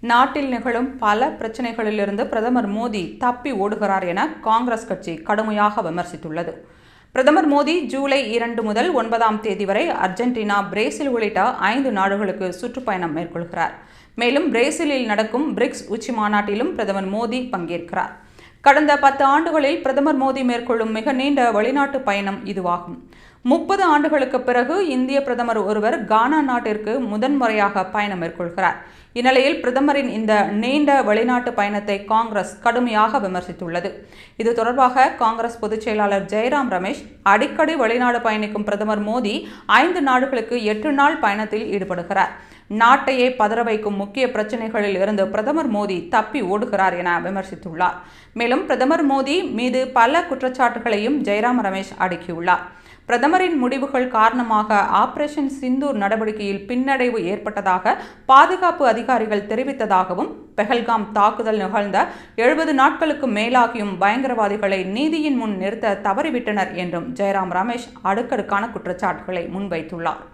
நாட்டில் நிகழும் பல பிரச்சனைகளிலிருந்து பிரதமர் மோடி தப்பி ஓடுகிறார் என காங்கிரஸ் கட்சி கடுமையாக விமர்சித்துள்ளது. பிரதமர் மோடி ஜூலை இரண்டு முதல் ஒன்பதாம் தேதி வரை அர்ஜென்டினா பிரேசில் உள்ளிட்ட ஐந்து நாடுகளுக்கு சுற்றுப்பயணம் மேற்கொள்கிறார். மேலும் பிரேசிலில் நடக்கும் பிரிக்ஸ் உச்சி மாநாட்டிலும் பிரதமர் மோடி பங்கேற்கிறார். கடந்த பத்து ஆண்டுகளில் பிரதமர் மோடி மேற்கொள்ளும் மிக நீண்ட வெளிநாட்டு பயணம் இதுவாகும். முப்பது ஆண்டுகளுக்கு பிறகு இந்திய பிரதமர் ஒருவர் கானா நாட்டிற்கு முதன்முறையாக பயணம் மேற்கொள்கிறார். இந்நிலையில் பிரதமரின் இந்த நீண்ட வெளிநாட்டு பயணத்தை காங்கிரஸ் கடுமையாக விமர்சித்துள்ளது. இது தொடர்பாக காங்கிரஸ் பொதுச் செயலாளர் ஜெயராம் ரமேஷ் அடிக்கடி வெளிநாடு பயணிக்கும் பிரதமர் மோடி ஐந்து நாடுகளுக்கு எட்டு நாள் பயணத்தில் ஈடுபடுகிறார். நாட்டையே பதற வைக்கும் முக்கிய பிரச்சனைகளில் இருந்து பிரதமர் மோடி தப்பி ஓடுகிறார் என விமர்சித்துள்ளார். மேலும் பிரதமர் மோடி மீது பல குற்றச்சாட்டுகளையும் ஜெயராம் ரமேஷ் அடுக்கியுள்ளார். பிரதமரின் முடிவுகள் காரணமாக ஆபரேஷன் சிந்தூர் நடவடிக்கையில் பின்னடைவு ஏற்பட்டதாக பாதுகாப்பு அதிகாரிகள் தெரிவித்ததாகவும் பெஹல்காம் தாக்குதல் நிகழ்ந்த எழுபது நாட்களுக்கு மேலாகியும் பயங்கரவாதிகளை நீதியின் முன் நிறுத்த தவறிவிட்டனர் என்றும் ஜெயராம் ரமேஷ் அடுக்கடுக்கான குற்றச்சாட்டுகளை முன்வைத்துள்ளார்.